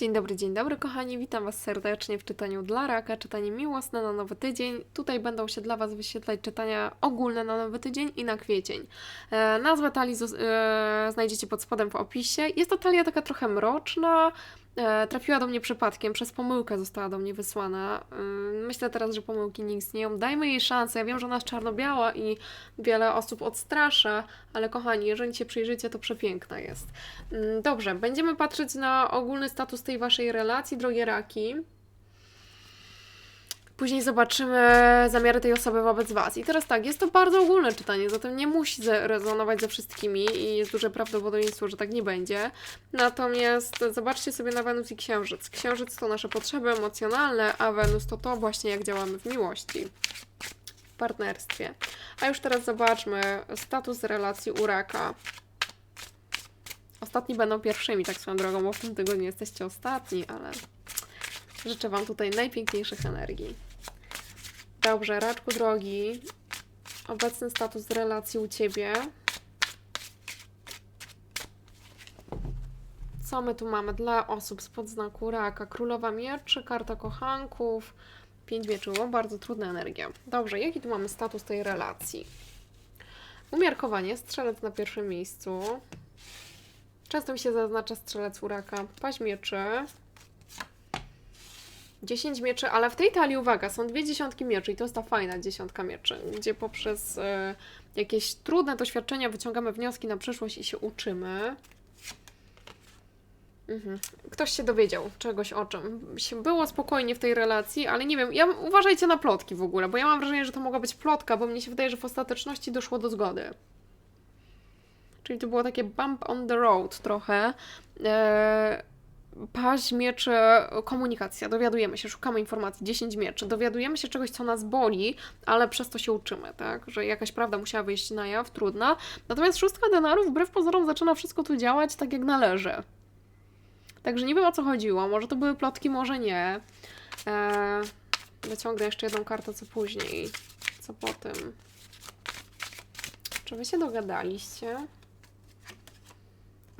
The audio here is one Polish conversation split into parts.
Dzień dobry, dzień dobry kochani, witam Was serdecznie w czytaniu dla raka, czytanie miłosne na nowy tydzień. Tutaj będą się dla Was wyświetlać czytania ogólne na nowy tydzień i na kwiecień. E, nazwę talii e, znajdziecie pod spodem w opisie. Jest to talia taka trochę mroczna, trafiła do mnie przypadkiem, przez pomyłkę została do mnie wysłana. Ym, myślę teraz, że pomyłki nie istnieją. Dajmy jej szansę, ja wiem, że ona jest czarno-biała i wiele osób odstrasza, ale kochani, jeżeli się przyjrzycie, to przepiękna jest. Mm, Dobrze, będziemy patrzeć na ogólny status tej waszej relacji, drogie raki. Później zobaczymy zamiary tej osoby wobec was. I teraz tak, jest to bardzo ogólne czytanie, zatem nie musi rezonować ze wszystkimi i jest duże prawdopodobieństwo, że tak nie będzie. Natomiast zobaczcie sobie na Wenus i Księżyc. Księżyc to nasze potrzeby emocjonalne, a Wenus to to właśnie jak działamy w miłości, partnerstwie. A już teraz zobaczmy status relacji u raka. Ostatni będą pierwszymi, tak swoją drogą, bo w tym tygodniu jesteście ostatni, ale życzę Wam tutaj najpiękniejszych energii. Dobrze, raczku drogi, obecny status relacji u Ciebie. Co my tu mamy dla osób spod znaku raka? Królowa mieczy, karta kochanków, pięć mieczy, o, bardzo trudna energia. Dobrze, jaki tu mamy status tej relacji? Umiarkowanie, strzelec na pierwszym miejscu. Często mi się zaznacza strzelec u raka. Paź mieczy. 10 mieczy, ale w tej talii, uwaga, są dwie dziesiątki mieczy i to jest ta fajna dziesiątka mieczy, gdzie poprzez e, jakieś trudne doświadczenia wyciągamy wnioski na przyszłość i się uczymy. Mhm. Ktoś się dowiedział czegoś o czym. Było spokojnie w tej relacji, ale nie wiem, ja uważajcie na plotki w ogóle, bo ja mam wrażenie, że to mogła być plotka, bo mnie się wydaje, że w ostateczności doszło do zgody. Czyli to było takie bump on the road trochę. Eee, paź mieczy, komunikacja, dowiadujemy się, szukamy informacji, 10 mieczy, dowiadujemy się czegoś, co nas boli, ale przez to się uczymy, tak? Że jakaś prawda musiała wyjść na jaw, trudna. Natomiast szóstka denarów wbrew pozorom zaczyna wszystko tu działać tak jak należy. Także nie wiem o co chodziło, może to były plotki, może nie. Eee, wyciągnę jeszcze jedną kartę, co później, co po tym. Czy wy się dogadaliście?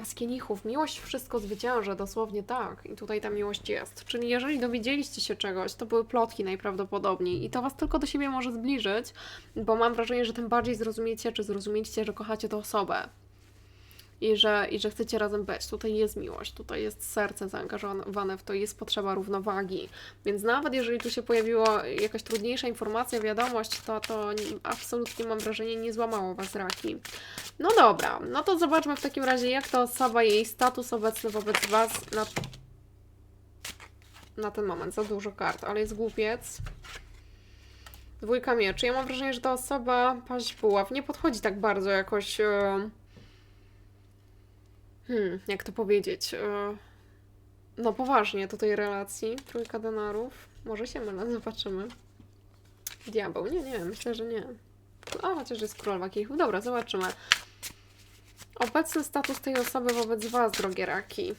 A z kielichów, miłość wszystko zwycięża, dosłownie tak. I tutaj ta miłość jest. Czyli jeżeli dowiedzieliście się czegoś, to były plotki najprawdopodobniej. I to was tylko do siebie może zbliżyć, bo mam wrażenie, że tym bardziej zrozumiecie, czy zrozumieliście, że kochacie tę osobę. I że, I że chcecie razem być. Tutaj jest miłość, tutaj jest serce zaangażowane w to, jest potrzeba równowagi. Więc nawet jeżeli tu się pojawiła jakaś trudniejsza informacja, wiadomość, to, to nie- absolutnie mam wrażenie, nie złamało was raki. No dobra, no to zobaczmy w takim razie, jak ta osoba, jej status obecny wobec Was na, na ten moment. Za dużo kart, ale jest głupiec. Dwójka mieczy. Ja mam wrażenie, że ta osoba, paść buław, nie podchodzi tak bardzo jakoś... e, Hmm, jak to powiedzieć? e, No poważnie do tej relacji. Trójka denarów. Może się mylę, zobaczymy. Diabeł. Nie, nie, myślę, że nie. A, chociaż jest królowa kielichów. Dobra, zobaczymy. Obecny status tej osoby wobec Was, drogie raki.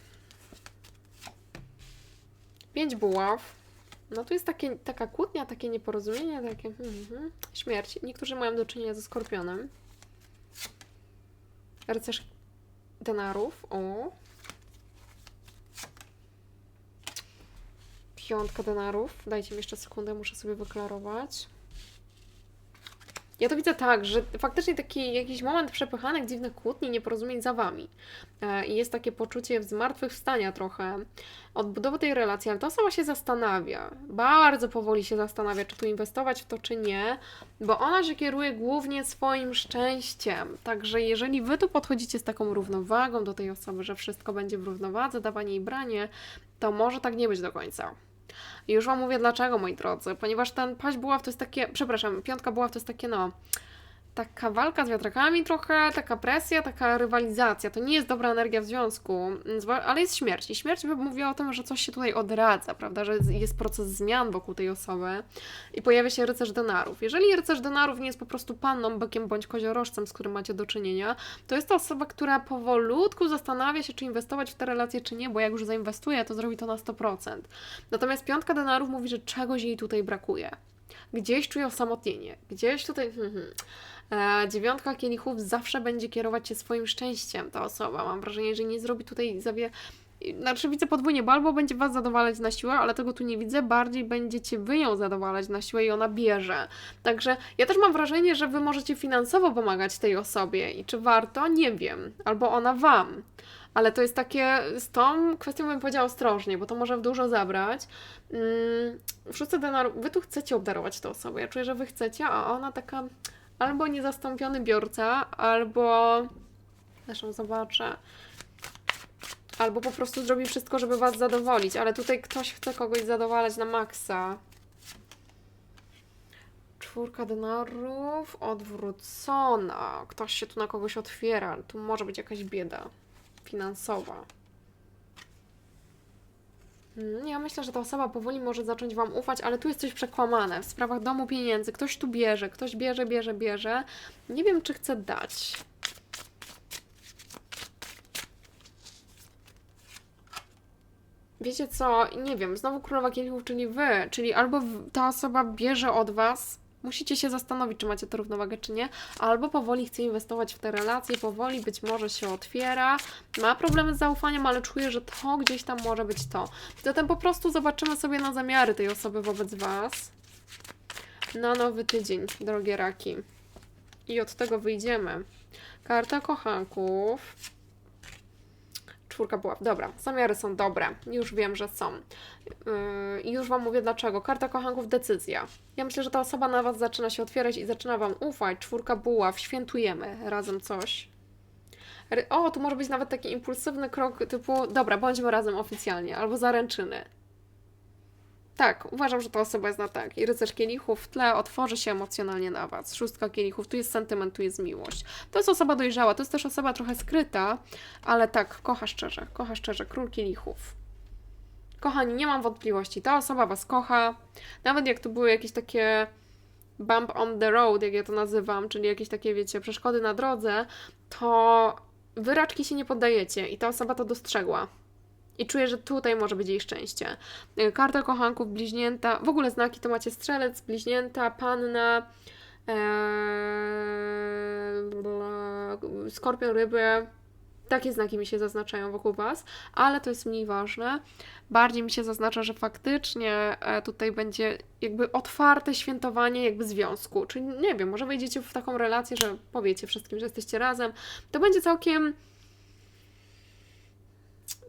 Pięć buław. No tu jest takie, taka kłótnia, takie nieporozumienie, takie hmm, hmm, śmierć. Niektórzy mają do czynienia ze skorpionem. Rycerz denarów. O. Piątka denarów. Dajcie mi jeszcze sekundę, muszę sobie wyklarować. Ja to widzę tak, że faktycznie taki jakiś moment przepychanek, dziwnych kłótni, nieporozumień za wami. E, I jest takie poczucie zmartwychwstania trochę, odbudowy tej relacji, ale ta osoba się zastanawia, bardzo powoli się zastanawia, czy tu inwestować w to, czy nie, bo ona się kieruje głównie swoim szczęściem. Także jeżeli wy tu podchodzicie z taką równowagą do tej osoby, że wszystko będzie w równowadze, dawanie i branie, to może tak nie być do końca. Już Wam mówię dlaczego, moi drodzy, ponieważ ten paść buław to jest takie, przepraszam, piątka buław to jest takie, no, taka walka z wiatrakami trochę, taka presja, taka rywalizacja. To nie jest dobra energia w związku, zwa- ale jest śmierć. I śmierć by mówiła o tym, że coś się tutaj odradza, prawda, że jest proces zmian wokół tej osoby i pojawia się rycerz denarów. Jeżeli rycerz denarów nie jest po prostu panną, bykiem bądź koziorożcem, z którym macie do czynienia, to jest to osoba, która powolutku zastanawia się, czy inwestować w te relacje, czy nie, bo jak już zainwestuje, to zrobi to na 100%. Natomiast piątka denarów mówi, że czegoś jej tutaj brakuje. Gdzieś czuje osamotnienie, gdzieś tutaj. Hmm, hmm. Dziewiątka kielichów zawsze będzie kierować się swoim szczęściem, ta osoba. Mam wrażenie, że nie zrobi tutaj. I- Znaczy widzę podwójnie, bo albo będzie was zadowalać na siłę, ale tego tu nie widzę, bardziej będziecie wy ją zadowalać na siłę i ona bierze. Także ja też mam wrażenie, że wy możecie finansowo pomagać tej osobie i czy warto? Nie wiem. Albo ona wam. Ale to jest takie, z tą kwestią bym powiedziała ostrożnie, bo to może w dużo zabrać. Mm, w szóstce denarów, wy tu chcecie obdarować tę osobę. Ja czuję, że wy chcecie, a ona taka albo niezastąpiony biorca, albo... Zresztą zobaczę. Albo po prostu zrobi wszystko, żeby was zadowolić, ale tutaj ktoś chce kogoś zadowalać na maksa. Czwórka denarów odwrócona. Ktoś się tu na kogoś otwiera. Tu może być jakaś bieda finansowa. Mm, Ja myślę, że ta osoba powoli może zacząć Wam ufać, ale tu jest coś przekłamane w sprawach domu pieniędzy. Ktoś tu bierze, ktoś bierze, bierze, bierze. Nie wiem, czy chce dać. Wiecie co? Nie wiem, znowu królowa kielichów, czyli wy, czyli albo ta osoba bierze od was, musicie się zastanowić, czy macie tę równowagę, czy nie, albo powoli chce inwestować w te relacje, powoli być może się otwiera, ma problemy z zaufaniem, ale czuje, że to gdzieś tam może być to. Zatem po prostu zobaczymy sobie na zamiary tej osoby wobec was na nowy tydzień, drogie raki. I od tego wyjdziemy. Karta kochanków. Czwórka była. Dobra, zamiary są dobre. Już wiem, że są. Yy, już Wam mówię dlaczego. Karta kochanków, decyzja. Ja myślę, że ta osoba na Was zaczyna się otwierać i zaczyna Wam ufać. Czwórka buław, świętujemy razem coś. O, tu może być nawet taki impulsywny krok typu, dobra, bądźmy razem oficjalnie, albo zaręczyny. Tak, uważam, że ta osoba jest na tak. I rycerz kielichów w tle otworzy się emocjonalnie na Was. Szóstka kielichów, tu jest sentyment, tu jest miłość. To jest osoba dojrzała, to jest też osoba trochę skryta, ale tak, kocha szczerze, kocha szczerze, król kielichów. Kochani, nie mam wątpliwości, ta osoba Was kocha. Nawet jak tu były jakieś takie bump on the road, jak ja to nazywam, czyli jakieś takie, wiecie, przeszkody na drodze, to wy raczki się nie poddajecie i ta osoba to dostrzegła. I czuję, że tutaj może być jej szczęście. Y, Karta kochanków, bliźnięta, w ogóle znaki to macie strzelec, bliźnięta, panna, ee, skorpion, ryby. Takie znaki mi się zaznaczają wokół Was, ale to jest mniej ważne. Bardziej mi się zaznacza, że faktycznie e, tutaj będzie jakby otwarte świętowanie jakby związku. Czyli nie wiem, może wejdziecie w taką relację, że powiecie wszystkim, że jesteście razem. To będzie całkiem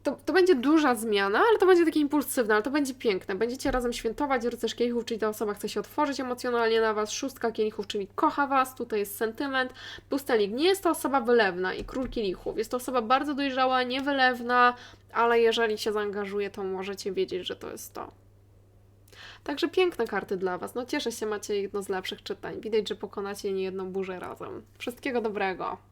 to, to będzie duża zmiana, ale to będzie takie impulsywne, ale to będzie piękne. Będziecie razem świętować, rycerz kielichów, czyli ta osoba chce się otworzyć emocjonalnie na Was, szóstka kielichów, czyli kocha Was, tutaj jest sentyment, pustelik. Nie jest to osoba wylewna i król kielichów. Jest to osoba bardzo dojrzała, niewylewna, ale jeżeli się zaangażuje, to możecie wiedzieć, że to jest to. Także piękne karty dla Was. No cieszę się, macie jedno z lepszych czytań. Widać, że pokonacie niejedną burzę razem. Wszystkiego dobrego.